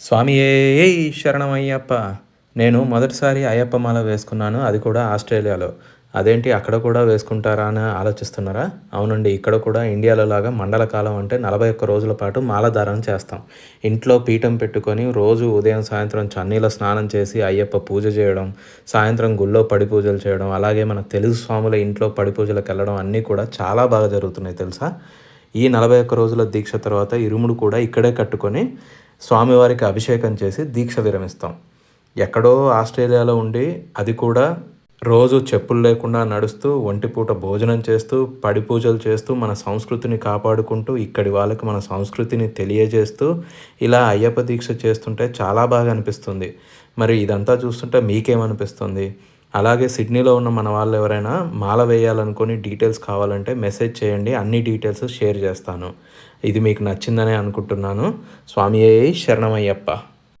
స్వామి ఏ శరణం అయ్యప్ప నేను మొదటిసారి అయ్యప్ప మాల వేసుకున్నాను అది కూడా ఆస్ట్రేలియాలో. అదేంటి అక్కడ కూడా వేసుకుంటారా అని ఆలోచిస్తున్నారా? అవునండి ఇక్కడ కూడా ఇండియాలో లాగా మండల కాలం అంటే నలభై ఒక్క రోజుల పాటు మాలధారణ చేస్తాం. ఇంట్లో పీఠం పెట్టుకొని రోజు ఉదయం సాయంత్రం చన్నీలో స్నానం చేసి అయ్యప్ప పూజ చేయడం సాయంత్రం గుళ్ళో పడి పూజలు చేయడం అలాగే మన తెలుగు స్వాముల ఇంట్లో పడి పూజలకు వెళ్ళడం అన్నీ కూడా చాలా బాగా జరుగుతున్నాయి తెలుసా? ఈ నలభై ఒక్క రోజుల దీక్ష తర్వాత ఇరుముడు కూడా ఇక్కడే కట్టుకొని స్వామివారికి అభిషేకం చేసి దీక్ష విరమిస్తాం. ఎక్కడో ఆస్ట్రేలియాలో ఉండి అది కూడా రోజు చెప్పులు లేకుండా నడుస్తూ ఒంటిపూట భోజనం చేస్తూ పడి పూజలు చేస్తూ మన సంస్కృతిని కాపాడుకుంటూ ఇక్కడి వాళ్ళకి మన సంస్కృతిని తెలియజేస్తూ ఇలా అయ్యప్ప దీక్ష చేస్తుంటే చాలా బాగా అనిపిస్తుంది. మరి ఇదంతా చూస్తుంటే మీకేమనిపిస్తుంది? అలాగే సిడ్నీలో ఉన్న మన వాళ్ళు ఎవరైనా మాల వేయాలనుకుని డీటెయిల్స్ కావాలంటే మెసేజ్ చేయండి అన్ని డీటెయిల్స్ షేర్ చేస్తాను. ఇది మీకు నచ్చిందనే అనుకుంటున్నాను. స్వామి శరణమయ్యప్ప.